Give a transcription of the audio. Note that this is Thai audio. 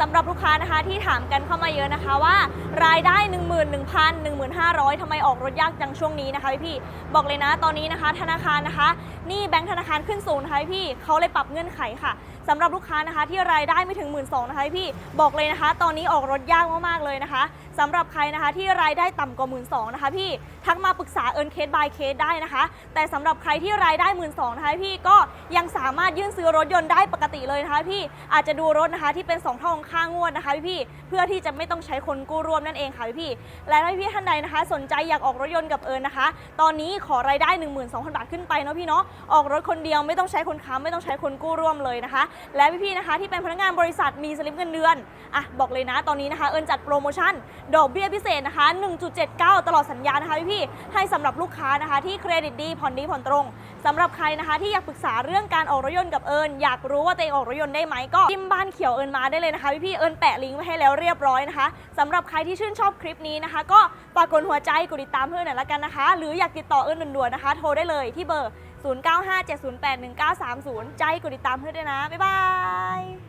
สำหรับลูกค้านะคะที่ถามกันเข้ามาเยอะนะคะว่า รายได้ 1 1 0 0 0 1,500ทำไมออกรถยากจังช่วงนี้นะคะพี่พี่บอกเลยนะตอนนี้นะคะ ธนาคารนะคะนี่แบงค์ธนาคารขึ้นสูงนะคะพี่เขาเลยปรับเงื่อนไขค่ะ สำหรับลูกค้านะคะ ที่รายได้ไม่ถึง 1 2ื่นนะคะพี่บอกเลยนะคะ ตอนนี้ออกรถยากมากๆเลยนะคะสำหรับใครนะคะที่รายได้ต่ำกว่า 1 2ื่นนะคะพี่ทักมาปรึกษาเอิร์นเคส by เคสได้นะคะ แต่สำหรับใครที่รายได้ 1 2ื่นนะคะพี่ก็ยังสามารถยื่นซื้อรถยนต์ได้ปกติเลยนะคะพี่อาจจะดูรถนะคะที่เป็น 2 เท่าของค่างวดนะคะพี่เพื่อที่จะไม่ต้องใช้คนกู้ร่วมนั่นเองค่ะพี่และถ้าพี่ท่านใดนะคะ สนใจอยากออกรถยนต์กับเอิญนะคะ ตอนนี้ขอรายได้ 12,000 บาทขึ้นไปเนาะพี่เนาะออกรถคนเดียวไม่ต้องใช้คนค้ำไม่ต้องใช้คนกู้ร่วมเลยนะคะและพี่ๆนะคะ ที่เป็นพนักงานบริษัทมีสลิปเงินเดือนอะบอกเลยนะตอนนี้นะคะ เอิญจัดโปรโมชั่น ดอกเบี้ยพิเศษนะคะ 1.79 ตลอดสัญญานะคะพี่ๆให้สำหรับลูกค้านะคะที่เครดิตดีผ่อนดีผ่อนตรงสำหรับใครนะคะ ที่อยากปรึกษาเรื่องการออกรถยนต์กับเอิญอยากรู้ว่าตัวเองออกรถยนต์ได้ไหมก็จิ้มบ้านเขียวเอิญมาได้เลยนะคะพี่ๆเอิญแปะลิงก์ไว้ให้แล้วเรียบร้อยนะคะสำหรับใครที่ชื่นชอบคลิปนี้นะคะ ก็ฝากกดหัวใจกดติดตามเพื่อนหน่อยละกันนะคะ หรืออยากติดต่อเอิญด่วนๆนะคะ โทรได้เลยที่เบอร์ 0957081930 ใจกดติดตามเพื่อนด้วยนะ บ๊ายบาย